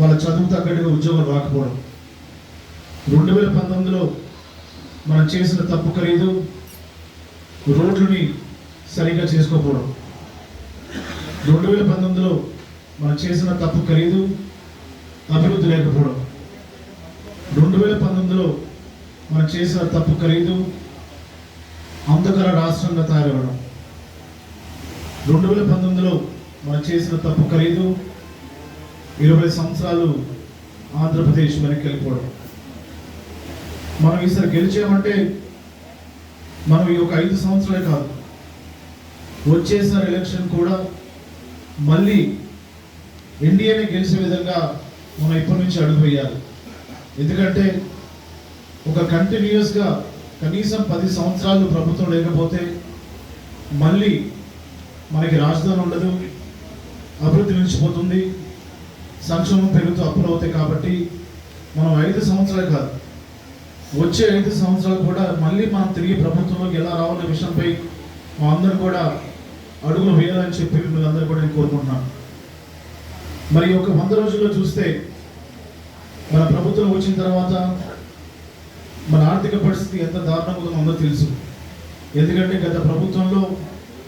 వాళ్ళ చదువు తగ్గట్టుగా ఉద్యోగం రాకపోవడం. రెండు వేల పంతొమ్మిదిలో మనం చేసిన తప్పు ఖరీదు రోడ్లని సరిగ్గా చేసుకోకపోవడం. రెండు వేల పంతొమ్మిదిలో మనం చేసిన తప్పు ఖరీదు అభివృద్ధి లేకపోవడం. రెండు వేల పంతొమ్మిదిలో మనం చేసిన తప్పు ఖరీదు అంధకర రాష్ట్రంగా తయారవడం. రెండు వేల పంతొమ్మిదిలో మనం చేసిన తప్పు ఖరీదు ఇరవై సంవత్సరాలు ఆంధ్రప్రదేశ్ వెనక్కి వెళ్ళిపోవడం. మనం ఈసారి గెలిచామంటే మనం ఈ ఒక ఐదు సంవత్సరాలే కాదు. వచ్చేసారి ఎలక్షన్ కూడా మళ్ళీ ఎన్డీఏని గెలిచే విధంగా మనం ఇప్పటి నుంచి అడుగుపోయాలి ఎందుకంటే ఒక కంటిన్యూస్గా కనీసం పది సంవత్సరాలు ప్రభుత్వం లేకపోతే మళ్ళీ మనకి రాజధాని ఉండదు అభివృద్ధి నిలిచిపోతుంది సంక్షేమం పెరుగుతూ అప్పులు అవుతాయి కాబట్టి మనం ఐదు సంవత్సరాలు కాదు వచ్చే ఐదు సంవత్సరాలు కూడా మళ్ళీ మనం తిరిగి ప్రభుత్వంలోకి ఎలా రావాలనే విషయంపై మా అందరూ కూడా అడుగులు వేయాలని చెప్పి మిమ్మల్ని అందరూ కూడా నేను కోరుకుంటున్నాను. మరి ఒక వంద రోజుల్లో చూస్తే మన ప్రభుత్వం వచ్చిన తర్వాత మన ఆర్థిక పరిస్థితి ఎంత దారుణంగా ఉందో అందరూ తెలుసు. ఎందుకంటే గత ప్రభుత్వంలో